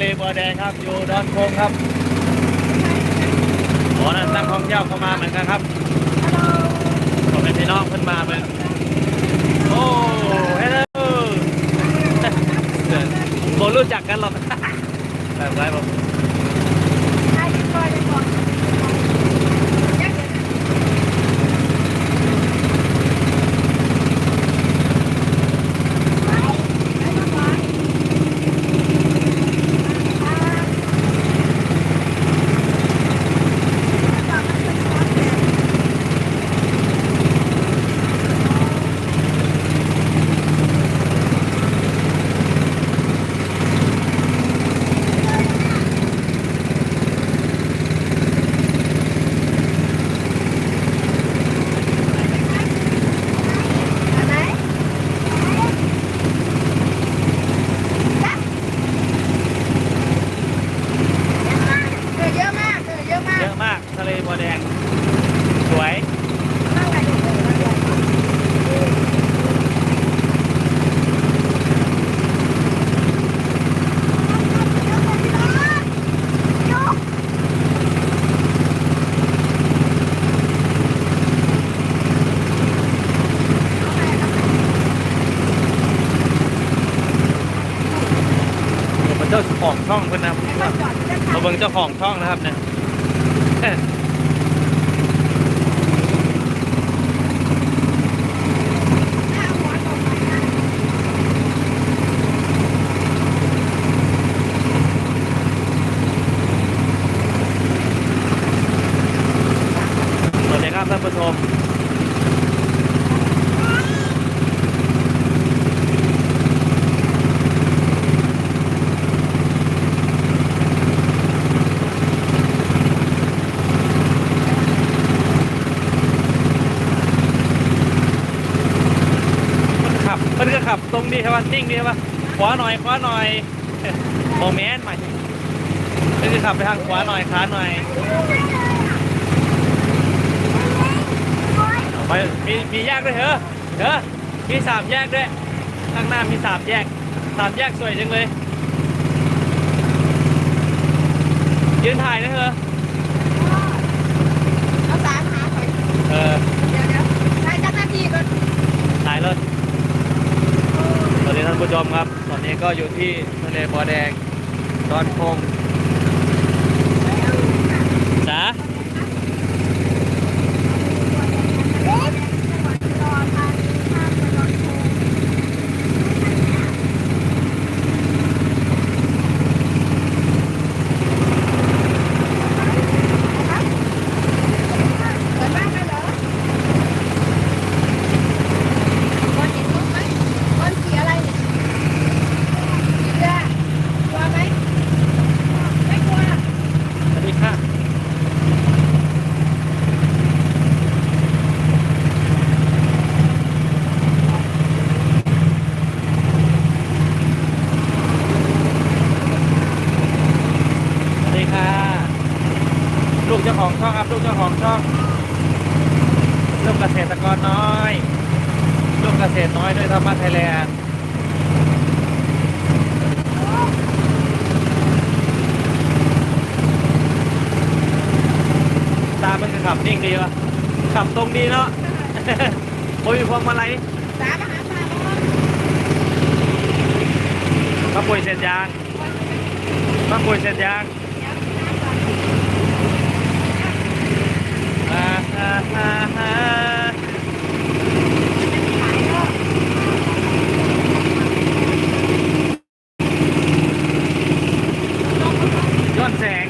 เลบัวแดงครับ อยู่ดอนโคงครับขอนั่นตั้งท่องเที่ยวเข้ามาเหมือนกันครับผมเป็นพี่น้องเพิ่นมาเบิ่งโอ้เฮลโลโบรู้จักกันหรอกแบบไรผม เยอะมากเยอะมาก เยอะมากทะเลบัวแดง สวย นั่งไหนดูเลย ผม เจ้าของช่องเพิ่นนะครับมาเบิ่งเจ้าของช่องนะครับเนี่ย สวัสดีครับท่านผู้ชม มันขับมันก็ขับตรง ดีใช่ปะนิ่งดีใช่ปะขวาหน่อยขวาหน่อยโมเมนต์ใหม่มันก็ขับไปทางขวาหน่อยขาหน่อยเอาไปมีมีแยกด้วยเหรอเถอะมีสามแยกด้วยข้างหน้ามีสามแยกสามแยกสวยจังเลยยืนถ่ายนะเถอะเอาสามหาหน่อยเออเดี๋ยวเดี๋ยวใช้เจ้าหน้าที่ก่อนถ่ายเลยสวัสดี ท่านผู้ชมครับ ตอนนี้ก็อยู่ที่ทะเลบัวแดงดอนคงจ๋า เปิดบ้านกันเหรอคนเห็นรถไหมคนขี่อะไรเนี่ยขี่เรือกลัวไหมไม่กลัว สวัสดีค่ะสวัสดีค่ะ ลูกเจ้าของช่องครับ ลูกเจ้าของช่องลูกเกษตรกรน้อยลูกเกษตรน้อยด้วยธรรมะไทยแลนด์ตามันก็ขับนิ่งดีวะขับตรงดีเนาะโอ้ยพวงมาลัยสามหาปลาบ้างมะปุยเสร็จยางมะปุยเสร็จยาง อ่าอ่าอ่าอ่าย้อนแสง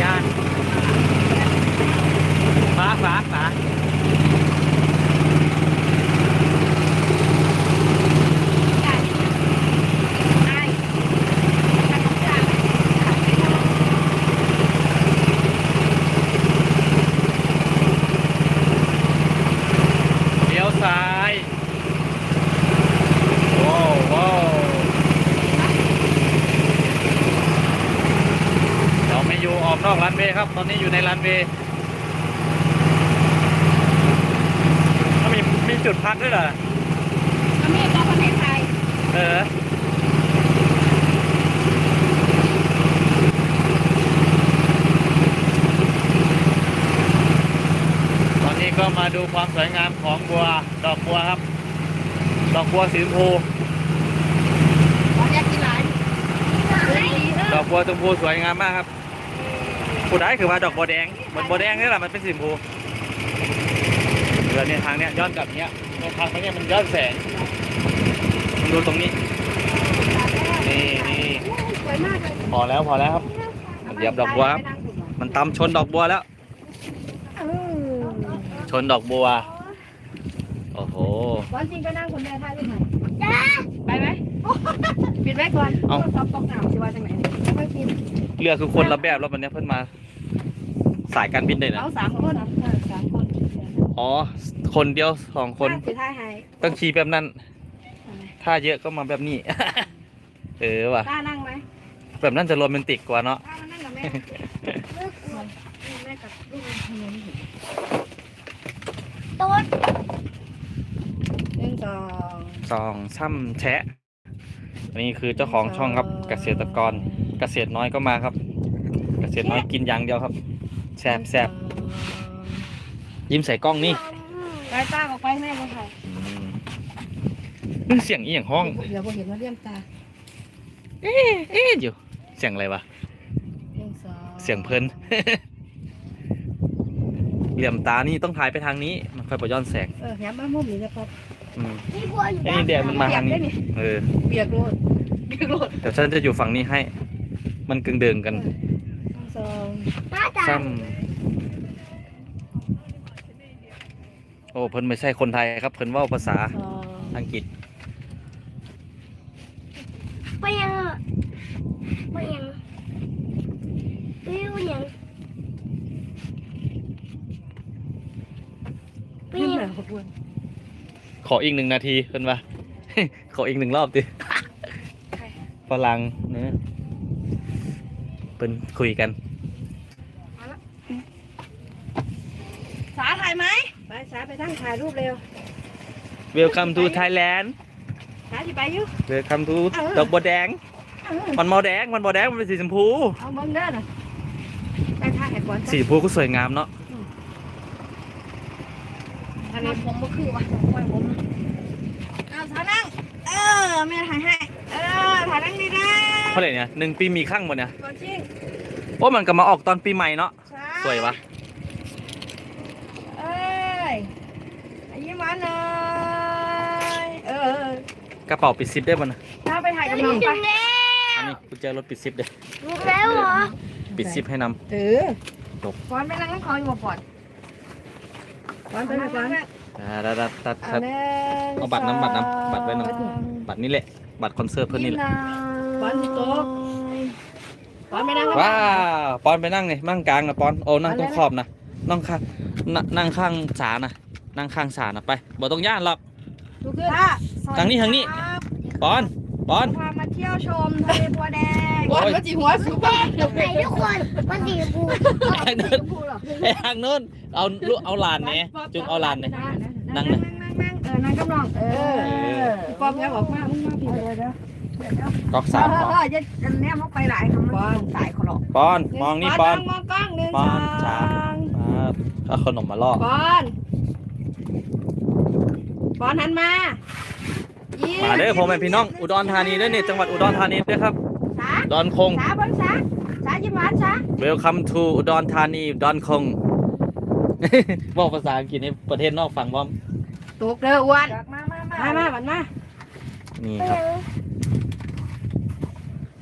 ยานฝาฝาฝา เลี้ยวซ้าย ว้าวว้าวเราไม่อยู่ออก นอกรันเวย์ครับ ตอนนี้อยู่ในรันเวย์เขามีมีจุดพักด้วยเหรออเมริกาประเทศไทยเออตอนนี้ก็มาดูความสวยงามของบัวดอกบัวครับ ดอกบัวสีชมพูตอนนี้กินหลายหลายดีเอดออกบัวชมพูสวยงามมากครับ ผู้ได้คือว่าดอกบัวแดงเหมือนบัวแดงนี่แหละมันเป็นสีชมพูเรือเนี่ยทางเนี้ยย้อนกลับเนี้ยในทางเนี้ยมันย้อนแสงดูตรงนี้ นี่นี่สวยมากเลยพอแล้วพอแล้วครับเหยียบดอกบัวครับมันตำชนดอกบัวแล้วเออชนดอกบัว โอ้โหวันจริงก็นั่งคนเดียวท่าได้ไหมจ้าไปไหมปิดไว้ก่อนเอาซับตกหนาวสิว่าจังไหนไม่ปิด เรือคือคนละแบบแล้ววันนี้เพิ่นมา สายการบินเลยนะเอาสามคนเออสามคนอ๋อ คนเดียวสองคนปิดท้ายให้ต้องขี่แบบนั้น ถ้าเยอะก็มาแบบนี้ เออว่ะกล้านั่งไหมแบบนั้นจะโรแมนติกกว่าเนาะกล้ามานั่งกับแม่แม่กับลูกถนนต้นหนึ่งสองซองช่ำแชะอันนี้คือเจ้าของช่องครับเกษตรกร เกษตรน้อยก็มาครับ เกษตรน้อยกินอย่างเดียวครับแซบแซบยิ้มใส่กล้องนี่ไปตาออกไปแม่ก็ถ่ายอืมนี่เสียงอีหยังห้องเดี๋ยวพอเห็นว่าเลี่ยมตา เอ๊ะเอ๊ะอยู่เสียงอะไรวะหนึ่งสองเสียงเพลินเหลี่ยมตานี่ต้องถ่ายไปทางนี้ มันค่อยประย้อนแสง เออแหมมามุมนี้นะครับอืมไอ้นี่แดดมันมาทางนี้ เออ เบียกโลดเบียกโลดแต่ฉันจะอยู่ฝั่งนี้ให้ มันกึ่งเดิงกันหนึ่งสองซ้ำโอ้เพิ่นไม่ใช่คนไทยครับ เพิ่นเว่าภาษาสองอังกฤษ ไปยังอะไปยังไปยังไปขึ้นยังหน่อยขอบคุณขออีกหนึ่งนาทีเพิ่นว่า ขออีกหนึ่งรอบดิฝรั่งเนื้อ เพิ่นคุยกันสาถ่ายไหมไปสาไปตั้งถ่ายรูปเร็ว Welcome to Thailand สาที่ไปอยู่ Welcome to เออดอกบัวแดง เออมันมอแดง มันมอแดง มันเป็นสีชมพู เอาเบิ้งเด้อน่ะได้ถ่ายให้ก่อนสีชมพูก็สวยงามเนาะ อันนี้ผมก็คือว่าปล่อยผมเอาสานั่ง เออแม่ถ่ายให้ เออถ่ายนั่งดีนะเท่าไหร่เนี่ยหนึ่งปีมีข้างหมดเนี่ยก่อนจริงโอ้มันก็มาออกตอนปีใหม่เนาะใช่สวยวะเอ้ยยิ้มหวานเลยเออกระเป๋าปิดซิปได้มันนะถ้าไปถ่ายกับถึน้องงไปแล้วอันนี้กุญแจรถปิดซิปเด้อถึงแล้วเหรอปิดซิปให้นเออจบฟอนไปนั่งน้ำคออยู่บ่ฟอนฟอนไปไหนฟอนำอ่าตัดตัดตัดเอาตัดเลยเอาบัตรน้ำบัตรน้ำบัตรไว้หน่อยบัตรนี้แหละบัตรคอนเสิร์ตเพื่อนนี่แหละฟ อนที่โต๊ะฟอนไปนั่งกับว้าวปอนไปนั่งไงนั่งกลางนะปอนโอ้นั่งตรงขอบนะนั่งข้างนั่งนั่งข้างสานะนั่งข้างสานะไปบ่ต้องย่านหรอกดูขึ้นทางนี้ทางนี้ปอนปอนพามาเที่ยวชมทะเลบัวแดงโอ้ยว่าจีหัวสูบบ้าไหนทุกคนมันสีชมพูไอ้เนินไอ้ทางโน้นเอาลูกเอาหลานเนี่ยจุงเอาหลานเนี่ยนั่นั่งงนะนั่งนั่งเออนั่งกำลังเออปอมยังบอกว่ามึงมาผิดเลยนะ ก๊อกสามปอนเออจะแนมเขาไปหลายคำมันสายขลอกปอน มองนี่ปอน มองกล้องหนึ่งปสอนงสามอ่าเอาขนมมาล่อปอน ปอนหันมามาเด้อพ่อแม่พี่น้อง อุดรธานีเด้อเนี่ยจังหวัดอุดรธานีเด้อครับสาดอนคงสาบนสาสายิ้มหวานสา Welcome to อุดรธานี ดอนคงบอกภาษาอังกฤษในประเทศนอกฟังว่าตุกเด้ออ้วน มามามามาบันมานี่ครับ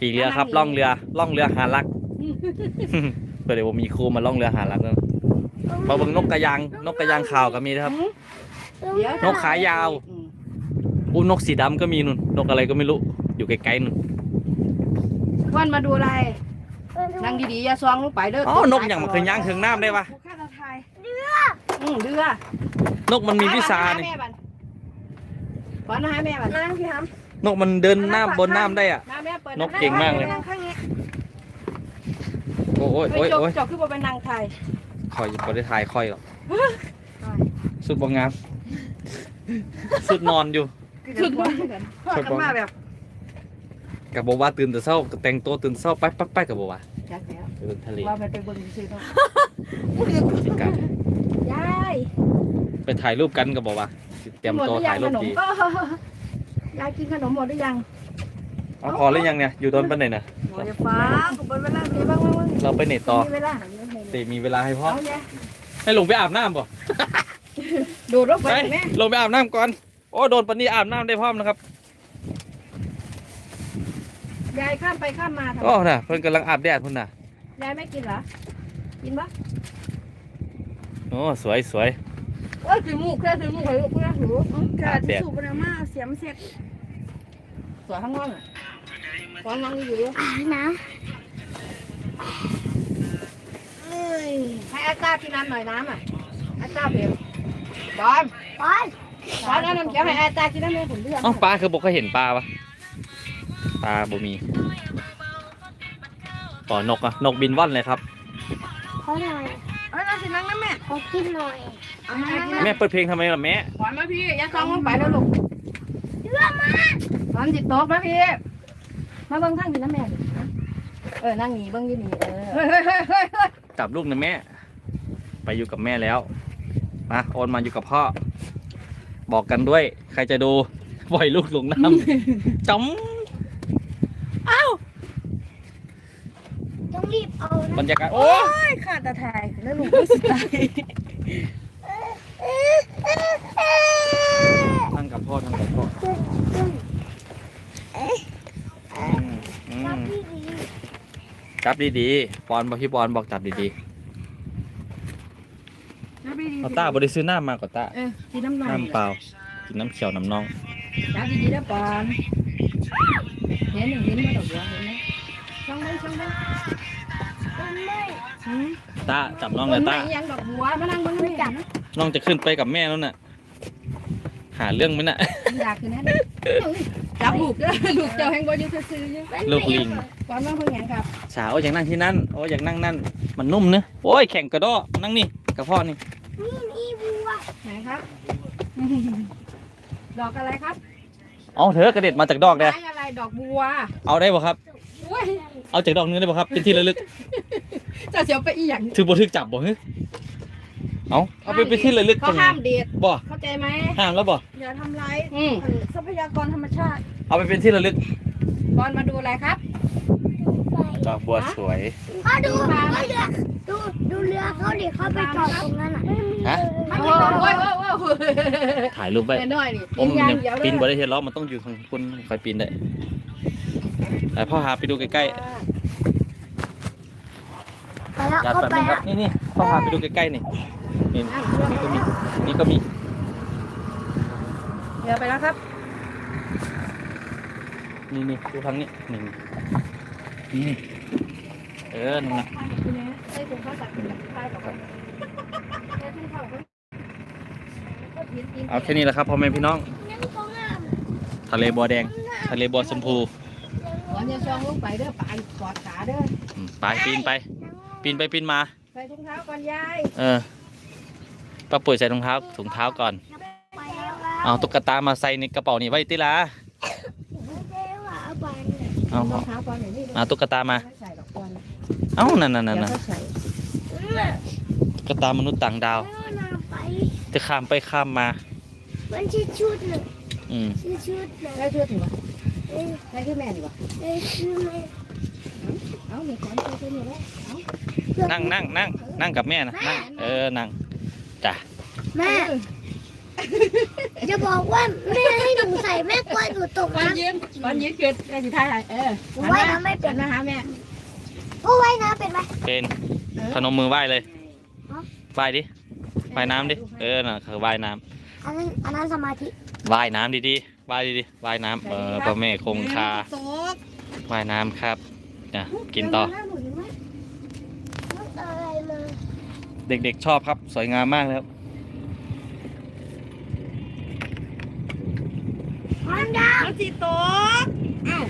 ขี่เรือครับ ล่องเรือ ล่องเรือหารักเดี๋ยวผมมีครูมาล่องเรือหารักนะมาเบิ่งนกกระยาง นกกระยางขาวก็มีนะครับเดี๋ยวนกขายาวอู้นกสีดำก็มีนุ่น นกอะไรก็ไม่รู้ อยู่ไกลๆนุ่นอ้วนมาดูอะไร นั่งดีๆอย่าซองลงไปเด้ออ๋อนกอย่างมันเคยย่างถึงน้ำได้ปะข้าตาไทยเรืออืมเรือนกมันมีวิชานี่ขอนะให้แม่บันนั่งพี่ท นกมันเดินน้ำบนน้ำได้อะ มาแม่เปิดนกเก่งมากเลย นั่งข้างนี้โอ้ยไปโอ้ยจบโอ้ยจบคือบ่เป็นนางไทยคอยบริถ่ายคอยหรอกสุดบางงามสุดนอนอยู่เกฝึกมาพ่อกันมาแบบกับบอกว่าตื่นแต่เช้าก็แต่งตัวตื่นเช้าไปไปไปกับบอกว่าจักแล้วไปเบิ่งทะเลว่ามันไปเบิ่งซื้อเนาะสิกันยายไปถ่ายรูปกันกับบอกว่าสิเตรียมตัวถ่ายรูปดีเออ ยายกินขนมหมดหรือยังเอาพอหรือยังเนี่ย อยู่โดนปันไหนน่ะหมดจะฟ้าผมเป็นเวลามีบ้างบ้างบ้างเราไปไหนต่อมีเวลาเตมีเวลาให้พ่อ เอาเนี่ยให้ลงไปอาบน้ำป่ะโดดรถไปไปแม่ลงไปอาบน้ำก่อน โอ้โดนปันนี้อาบน้ำได้พร้อมนะครับ ยายข้ามไปข้ามมาทำไมโอ้น่ะเพิ่นกำลังอาบแดดเพิ่นน่ะ ยายไม่กินเหรอ กินปะโอ้สวยสวย โอ้ยถือมูกแค่ถือมูกให้ลูกเพื่อนถือกาดแดดสูบไปแล้วมาเสียมเสร็จสวยข้างนอกอะตอนนั่งอยู่อาบน้เอ้ยให้อาต้าที่น้ำหน่อยน้ำอะอาต้าเผ็ดบอลำบอลบอลเอาน้ำเขียวให้อาต้ากินน้ำเลยผมเลือกเอ้าปลาคือบอกเคยเห็นปลาปะปลาบ่มีต่อนกอะนกบินว่อนเลยครับขอหน่อยเอาน้ำสินั่งนะแม่ขอกินหน่อยเอามากิน แม่เปิดเพลงทำไมล่ะแม่บอลมาพี่อย่าซองลงไปแล้วลูกเชื่อมาบอลจิตโต๊ะมาพี่มาเบิ้งข้างกินน้ำแม่ดิเออนั่งหนีเบิ้งอยี่หนีเออเฮ้ยเฮ้ยเฮ้ยเฮ้ยเฮ้ยจับลูกนะแม่ ไปอยู่กับแม่แล้วมาโอนมาอยู่กับพ่อ บอกกันด้วย ใครจะดูปล่อยลูกลงน้ำจ้อมต้องรีบเอาบรนะรยากาศโอ้ โอ้ยขาดตะไทยแล้วลูกไม่สตาย ทั้ง กับพ่อทั้งกับพ่ออืมอืรับมพี่ดีจับดีๆปอนบอกพี่ปอนบอกจับดีๆเอาต้าบริซื้อน้ำมาก่อนต้าเออกินน้ำหน่อยน้ำเปล่ากินน้ำเขียวน้ำน่องจ้าดีๆนะปอนเห็นหนึ่งเห็นมาดอกบัวเห็นไหมช่องไหมช่องไหมมันไม่หืมต้าจับน้องคเลยนไม่ต้ายังดอกบัวมานั่งเบิ้งไม่จับนะน้องจะขึ้นไปกับแม่แล้วน่ะ หาเรื่องไหมน่ะ อยากคือนั่นจับลูกเด้อลูกเจ้าแห่งบ่อยู่ซื่อๆอยู่ลูกลิงปอนมาเพิ่งหยังครับสาวอยากนั่งที่นั่นโอ้ยอยากนั่งนั่น มันนุ่มเนอะโอ้ยแข่งกระโดดนั่งนี่กับพ่อนี่ นี่นี่บัวไหนครับ ดอกอะไรครับเอาเถอะกระเด็ดมาจากดอกเด้อไม้อะไรดอกบัวเอาได้ป่ะครับ อุ้ยเอาจากดอกนี้ได้ป่ะครับ เป็นที่ระลึกจะเสียวไปอีหยังถือบ่ถึกจับบ่ฮึ เอาเอาไปเป็นที่ระลึกเขาจังห้ามเด็ดบ่เข้าใจไหมห้ามแล้วบ่ อย่าทำร้ายอืมทรัพยากรธรรมชาติเอาไปเป็นที่ระลึกบอลมาดูอะไรครับไปดอกบัวสวย เขาดูเขาเรือดูดูเรือเขาดิเขาไปจอดตรงนั้นอะฮะ โอ้โหโอ้ยโอ้ยโอ้โหถ่ายรูปไว้แต่น้อยนี่ผมปีนยางยังเดียวปีนบ่เลยได้เห็นล้อมันต้องอยู่ข้างคุณคอยปีนได้แต่พ่อหาไปดูใกล้ไปแล้วๆจัดเขาแบบไปนึงครัแล้บวนี่นี่พ่อหาไปดูใกล้ๆนี่ นี่นี่ก็มีนี่ก็มีเดี๋ยวไปแล้วครับ นี่นี่ดูทางนี้นี่นี่นี่เออนั่นนะไอ้ถุงข้าวสัตว์กินใต้กับแค่ถุงข้าวก็ก็กินกินเอาแค่นี้แหละครับพ่อแม่พี่น้องนั่งตรงนั้นทะเลบัวแดง ทะเลบัวชมพูบอลอย่าซองลงไปเด้อปานกอดขาเด้ออืมไปปีนไป ปีนไปปีนมา ใส่ถุงเท้าก่อนยาย เออ ป้าปุ๋ยใส่รองเท้าถุงเท้าก่อนไปแล้วเอาตุ๊กตามาใส่ในกระเป๋านี่ไว้ติละไม่ได้ว่าเอาไปเนี่ยเอารอเอางเท้าก่อนอย่างนี้เอาตุ๊กตามาใส่ดอกบอลเอ้านั่นนั่นนั่นเดี๋ยวนั่นก็ใส่ตุ๊กตามนุษย์ต่างดาวเอาน้ำไป จะข้ามไปข้ามมา มันชื่อชุดเลยอืมชื่อชุดเลยได้ช่วยถึงวะเอ้ยได้ช่วยแม่ดีวะเอ้ยชื่อแม่เอ้ามีของช่วยช่วยนี่แหละเอ้านั่งนั่งนั่งนั่งกับแม่นะนั่งเออนั่ง จ้ะแม่จะบอกว่าแม่ให้หนูใส่แม่กลัวหนูตกบอลน้ำยืนบอลยืนเกิดได้สิท่าอะไรเออหนูว่ายน้ำไม่เป็หันนมาหาแม่โอ้ว่ายน้ำเป็นไหมเป็นพนมมือไหว้เลยไหว้ดิว่ายน้ำดิเออน่ะคือว่ายน้ำอันนั้นอันนั้นสมาธิว่ายน้ำดีๆว่ายดีๆว่ายน้ำเออพ่อแม่คงคาตกว่ายน้ำครับนะกินต่อ เด็กๆชอบครับ สวยงามมากเลยครับมันดาวจีโต๊ะอ้าว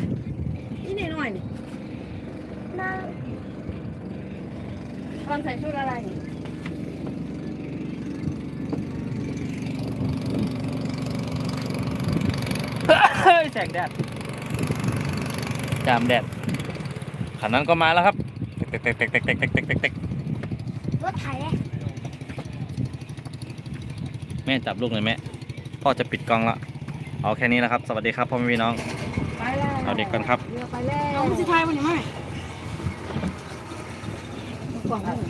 นี่หน่อยหน่อยนี่ตอนใส่ชุดอะไรแสงแดดจามแดดขันนั้นก็มาแล้วครับเต็กเต็กเต็กเต็กเต็กเต็กเต็ก รถไถอะแม่จับลูกหน่อยแม่ พ่อจะปิดกล้องละ เอาแค่นี้นะครับ สวัสดีครับพ่อแม่พี่น้อง ไปแล้วเอาเด็กก่อนครับ เรือไปแล้วน้องสิทายมันยังไงกล่องให้หน่อยไป